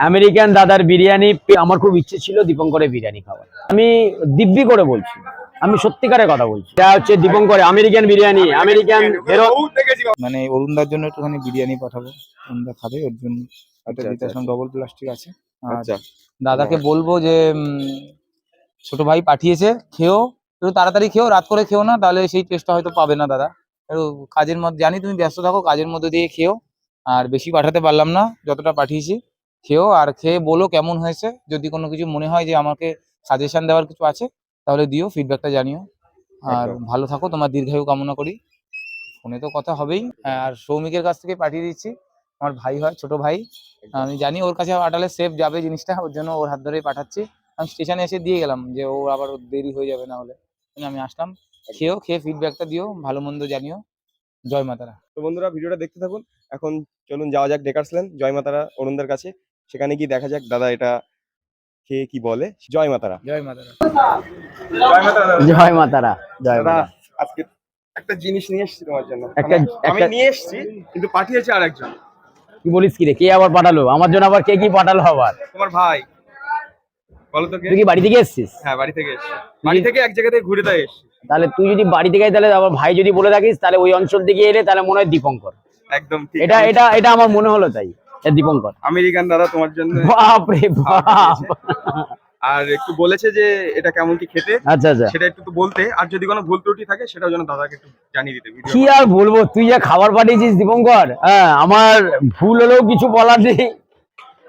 American দাদার বিরিয়ানি আমার খুব ইচ্ছে ছিল দীপঙ্করের বিরিয়ানি খাওয়ার। আমি দিব্যি করে বলছি আমি সত্যিকারের কথা বলছি। এটা হচ্ছে দীপঙ্করে আমেরিকান বিরিয়ানি আমেরিকান মানে অরুণদার জন্য একটুখানি বিরিয়ানি পাঠাবো অরুণদা খাবে ওর জন্য একটা আচ্ছা, দিতে আচ্ছা, ডবল প্লাস্টিক আছে। আচ্ছা। দাদাকে বলব যে উম, ছোট ভাই পাঠিয়েছে খেও একটু তাড়াতাড়ি খেও রাত করে খেও না তাহলে সেই টেস্টটা হয়তো পাবে না দাদা। একটু কাজের মধ্যে জানি তুমি ব্যস্ত থাকো কাজের মধ্যে দিয়ে খেও আর বেশি পাঠাতে পারলাম না যতটা পাঠিয়েছি। খেও আর খেয়ে বলো কেমন হয়েছে। যদি কোনো কিছু মনে হয় যে আমাকে সাজেশন দেওয়ার কিছু আছে তাহলে দিও ফিডব্যাকটা জানিও। আর ভালো থাকো তোমার দীর্ঘায়ু কামনা করি। ফোনে তো কথা হবেই। আর সৌমিকের কাছ থেকে পাঠিয়ে দিচ্ছি। আমার ভাই হয় ছোট ভাই। আমি জানি ওর কাছে পাঠালে সেফ যাবে জিনিসটা ওর জন্য ওর হাত ধরেই পাঠাচ্ছি। আমি স্টেশনে এসে দিয়ে গেলাম যে ও আবার দেরি হয়ে যাবে না হলে। আমি আসলাম। খেয়েও খেয়ে ফিডব্যাকটা দিও ভালো মন্দ জানিও। জয় মাতারা। তো বন্ধুরা ভিডিওটা দেখতে থাকুন। এখন চলুন যাওয়া যাক ডেকার্সল্যান্ড জয় মাতারা অরুণদার কাছে। সেখানে গিয়ে দেখা যাক দাদা এটা খেয়ে কি বলে? জয় মাতারা জয় মাতারা জয় মাতারা জয় মাতারা জয় মাতারা আজকে একটা জিনিস নিয়ে এসেছি তোমার জন্য। একটা- আমি নিয়ে এসেছি কিন্তু পাঠিয়েছে আর একজন কি বলিস কি রে? কে আবার পাঠালো? আমার জন্য আবার কে কি পাঠালো আবার? তোমার ভাই। বলো তো তুই কি বাড়ি থেকে এসছিস? হ্যাঁ বাড়ি থেকে এসেছি। বাড়ি থেকে এক জায়গা থেকে ঘুরে তাই এসেছি। তাহলে তুই যদি বাড়ি থেকে তাহলে আবার ভাই যদি বলে থাকিস তাহলে ওই অঞ্চল থেকে এলে তাহলে মনে হয় দীপঙ্কর। একদম ঠিক। এটা এটা এটা আমার মনে হলো তাই। দীপঙ্কর। আমেরিকান দাদা তোমার জন্য বাপ। রে বাপ আর একটু বলেছে যে এটা কেমন কি খেতে? আচ্ছা আচ্ছা। সেটা একটু তো বলতে। আর যদি কোনো ভুল ত্রুটি থাকে সেটাও যেন দাদাকে একটু জানিয়ে দিতে কি আর বলব? তুই যা খাবার পাঠিয়েছিস দীপঙ্কর হ্যাঁ আমার ভুল হলেও কিছু বলার নেই।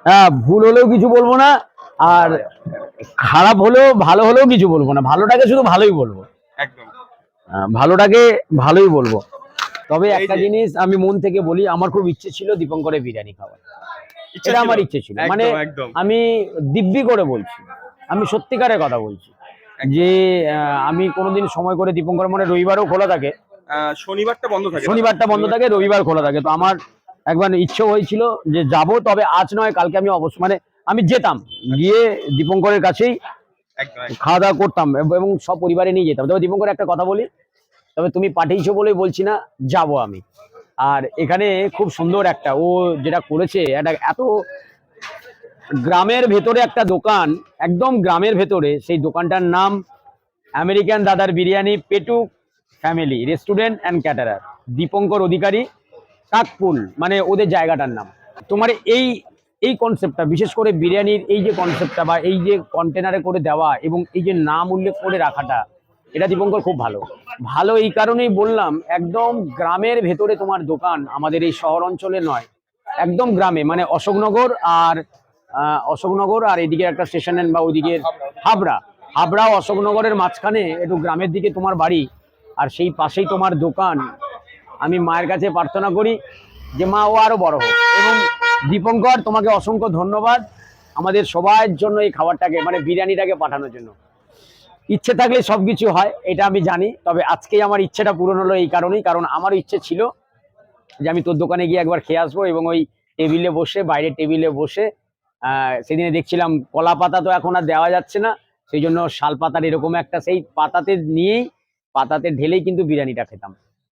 হ্যাঁ ভুল হলেও কিছু বলব না আর খারাপ হলেও ভালো হলেও কিছু বলব না। ভালোটাকে শুধু ভালোই বলব। একদম। হ্যাঁ, ভালোটাকে ভালোই বলব। তবে একটা জিনিস আমি মন থেকে বলি আমার খুব ইচ্ছে ছিল দীপঙ্করের বিরিয়ানি খাওয়ার। ইচ্ছে এটা আমার ইচ্ছে ছিল। মানে আমি দিব্যি করে বলছি আমি সত্যিকারের কথা বলছি যে আমি কোনোদিন সময় করে দীপঙ্কর মানে রবিবারও খোলা থাকে। শনিবারটা বন্ধ থাকে। শনিবারটা বন্ধ থাকে রবিবার খোলা থাকে। তো আমার একবার ইচ্ছে হয়েছিল যে যাব তবে আজ নয় কালকে আমি অবশ্য মানে আমি যেতাম গিয়ে দীপঙ্করের কাছেই। খাওয়া দাওয়া করতাম এবং সব পরিবারে নিয়ে যেতাম। তবে দীপঙ্কর একটা কথা বলি তবে তুমি পাঠিয়েছো বলেই বলছি না, যাব আমি। আর এখানে খুব সুন্দর একটা, ও যেটা করেছে, একটা এত গ্রামের ভেতরে একটা দোকান, একদম গ্রামের ভেতরে, সেই দোকানটার নাম আমেরিকান দাদার biryani পেটু family, restaurant and caterer, Dipankar Adhikari, Kakpul মানে ওদের জায়গাটার নাম। তোমার এই এই কনসেপ্টটা বিশেষ করে বিরিয়ানির এই যে কনসেপ্টটা বা এই যে কন্টেনারে করে দেওয়া এবং এই যে নাম উল্লেখ করে রাখাটা এটা দীপঙ্কর খুব ভালো। ভালো এই কারণেই বললাম, একদম গ্রামের ভেতরে তোমার দোকান, আমাদের এই শহর অঞ্চলে নয়, একদম গ্রামে মানে অশোকনগর আর অশোকনগর আর এদিকে একটা স্টেশনের বা ওইদিকে হাবড়া। হাবড়া, অশোকনগরের মাঝখানে একটু গ্রামের দিকে তোমার বাড়ি, আর সেই পাশেই তোমার দোকান। আমি মায়ের কাছে প্রার্থনা করি যে মা ও আরও বড় হোক। এবং দীপঙ্কর, তোমাকে অসংখ্য ধন্যবাদ আমাদের সবার জন্য এই খাবারটাকে মানে বিরিয়ানিটাকে পাঠানোর জন্য। ইচ্ছে থাকলে সব কিছু হয়, এটা আমি জানি। তবে আজকেই আমার ইচ্ছেটা পূরণ হলো এই কারণেই, কারণ আমারও ইচ্ছে ছিল যে আমি তোর দোকানে গিয়ে একবার খেয়ে আসব এবং ওই টেবিলে বসে বাইরে টেবিলে বসে সেদিনে দেখছিলাম কলা পাতা তো এখন আর দেওয়া যাচ্ছে না, সেই জন্য শাল পাতার এরকম একটা সেই পাতাতে নিয়েই, পাতাতে ঢেলেই কিন্তু বিরিয়ানিটা খেতাম।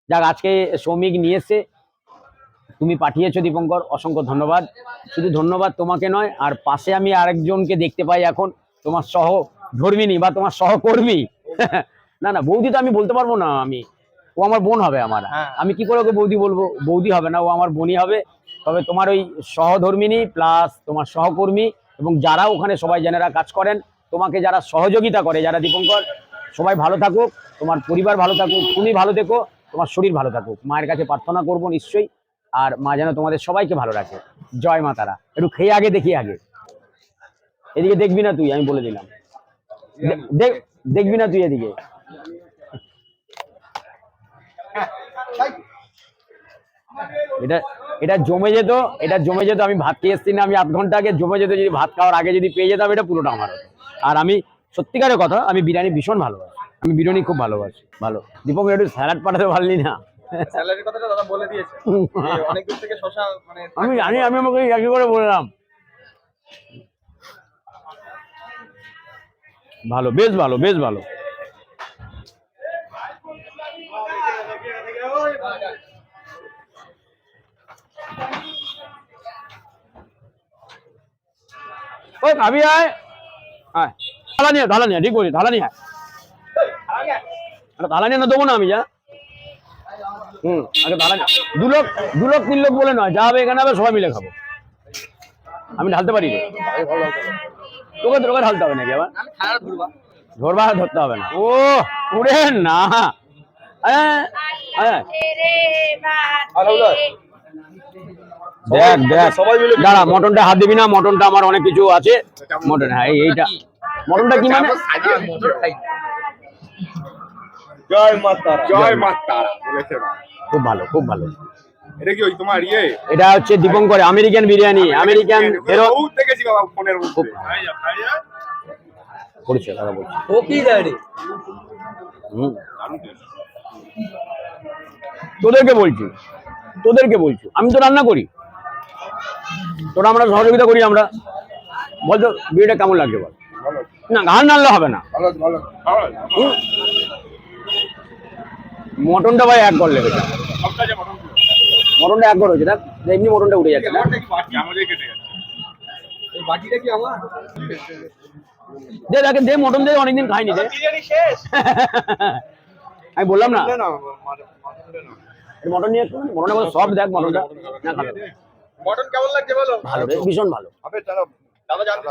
যাক, আজকে শ্রমিক নিয়ে এসে তুমি পাঠিয়েছো দীপঙ্কর, অসংখ্য ধন্যবাদ। শুধু ধন্যবাদ তোমাকে নয়, আর পাশে আমি আরেকজনকে দেখতে পাই এখন, তোমার সহ ধর্মিনী বা তোমার সহকর্মী? না না বৌদি তো আমি বলতে পারব না আমি। ও আমার বোন হবে আমার। হ্যাঁ। আমি কি করে ওকে বৌদি বলব? বৌদি হবে না ও আমার বোনই হবে। তবে তোমার ওই সহধর্মিনী প্লাস তোমার সহকর্মী এবং যারা ওখানে সবাই যারা কাজ করেন তোমাকে যারা সহযোগিতা করে যারা দীপঙ্কর সবাই ভালো থাকুক তোমার পরিবার ভালো থাকুক তুমি ভালো থেকো তোমার শরীর ভালো থাকুক। মায়ের কাছে প্রার্থনা করব নিশ্চয়ই আর মা যেন তোমাদের সবাইকে ভালো রাখে। জয় মা তারা। একটু খেয়ে আগে দেখি আগে। এদিকে দেখবি না তুই আমি বলে দিলাম। দেখবি না তুই এদিকে। এটা এটা জমে যেত এটা জমে যেত আমি ভাত খেয়ে এসছি না আমি আধ ঘণ্টা আগে জমে যেত যদি ভাত খাওয়ার আগে যদি পেয়ে যেতাম এটা পুরোটা আমার আর আমি সত্যিকারের কথা আমি বিরিয়ানি ভীষণ ভালোবাসি। আমি বিরিয়ানি খুব ভালোবাসি। ভালো। দীপক একটু স্যালাড পাঠাতে পারলি না? মানে আমি জানি আমি আমাকে একই করে বললাম। ভালো, বেশ ভালো বেশ ভালো। ওই ভাবি, আয়। থালা নিয়ে থালা নিয়ে ঠিক বলি থালা নিয়ে আরে থালা নিয়ে না দেবো না আমি, যা। হুম, আগে নিয়ে দু লোক দু লোক, তিন লোক বলে নয়, যা হবে, এখানে হবে, সবাই মিলে খাব। আমি ঢালতে পারি রে তোকে তোকে ঢালতে হবে নাকি আবার? ধরবা। ধরতে হবে না। ও উড়ে না। হ্যাঁ হ্যাঁ দেখ দেখ। দাঁড়া মটনটা হাত দিবি না মটনটা আমার অনেক কিছু আছে। মটন হ্যাঁ এইটা। মটনটা কি মানে? জয় মা জয় মা। খুব ভালো খুব ভালো। এটা কি ওই তোমার ইয়ে? এটা হচ্ছে দীপঙ্কর আমেরিকান বিরিয়ানি আমেরিকান ফেরত দেখেছি বাবা ফোনের মধ্যে। খুব- খাইয়া, খাইয়া। পড়ছে দাদা বলছি। ও কি জানি হুম। তোদেরকে বলছি তোদেরকে বলছি আমি তো রান্না করি। তোরা আমরা সহযোগিতা করি আমরা। বলতো বিয়েটা কেমন লাগছে বল? না ঘাড় নাড়লে হবে না। মটনটা ভাই এক কর লেগেছে সব কাজে মটন ছিল। মটনটা এক কর হয়েছে দেখ এমনি মটনটা উঠে যাচ্ছে না। দে দেখে দে মটন দে অনেকদিন খাইনি দে। আমি বললাম না। মটন নিয়ে মটনটা বলো সব দেখ মটনটা না খাবে। মটন কেমন লাগছে বলো? ভালো রে ভীষণ ভালো। আবে দাদা জানতে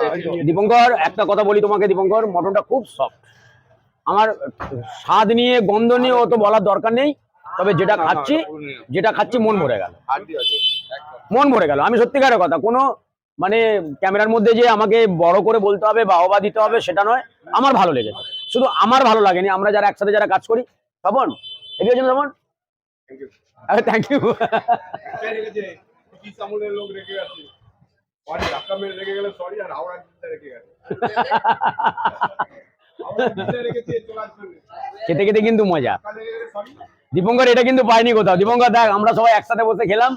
দীপঙ্কর একটা কথা বলি তোমাকে দীপঙ্কর মটনটা খুব সফট আমার স্বাদ নিয়ে গন্ধ নিয়ে অত বলার দরকার নেই। তবে যেটা খাচ্ছি যেটা খাচ্ছি মন ভরে গেল। আছে মন ভরে গেল। আমি সত্যিকারের কথা কোনো মানে ক্যামেরার মধ্যে যে আমাকে বড় করে বলতে হবে বাহবা দিতে হবে সেটা নয় আমার ভালো লেগেছে। শুধু আমার ভালো লাগেনি আমরা যারা একসাথে যারা কাজ করি তপন এগিয়ে আছেন তপন আরে থ্যাংক ইউ খেতে খেতে কিন্তু মজা। দীপঙ্কর, এটা কিন্তু পায়নি কোথাও। দীপঙ্কর, দেখ, আমরা সবাই একসাথে বসে খেলাম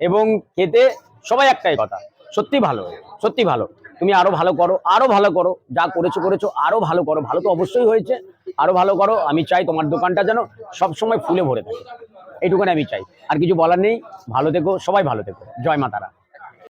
এবং খেতে সবাই একটাই কথা। সত্যি ভালো সত্যি ভালো। তুমি আরও ভালো করো, আরও ভালো করো, যা করেছ করেছ, আরও ভালো করো। ভালো তো অবশ্যই হয়েছে, আরও ভালো করো। আমি চাই তোমার দোকানটা যেন সবসময় ফুলে ভরে থাকে। এইটুকুনি আমি চাই। আর কিছু বলার নেই। ভালো থেকো, সবাই ভালো থেকো। জয় মাতারা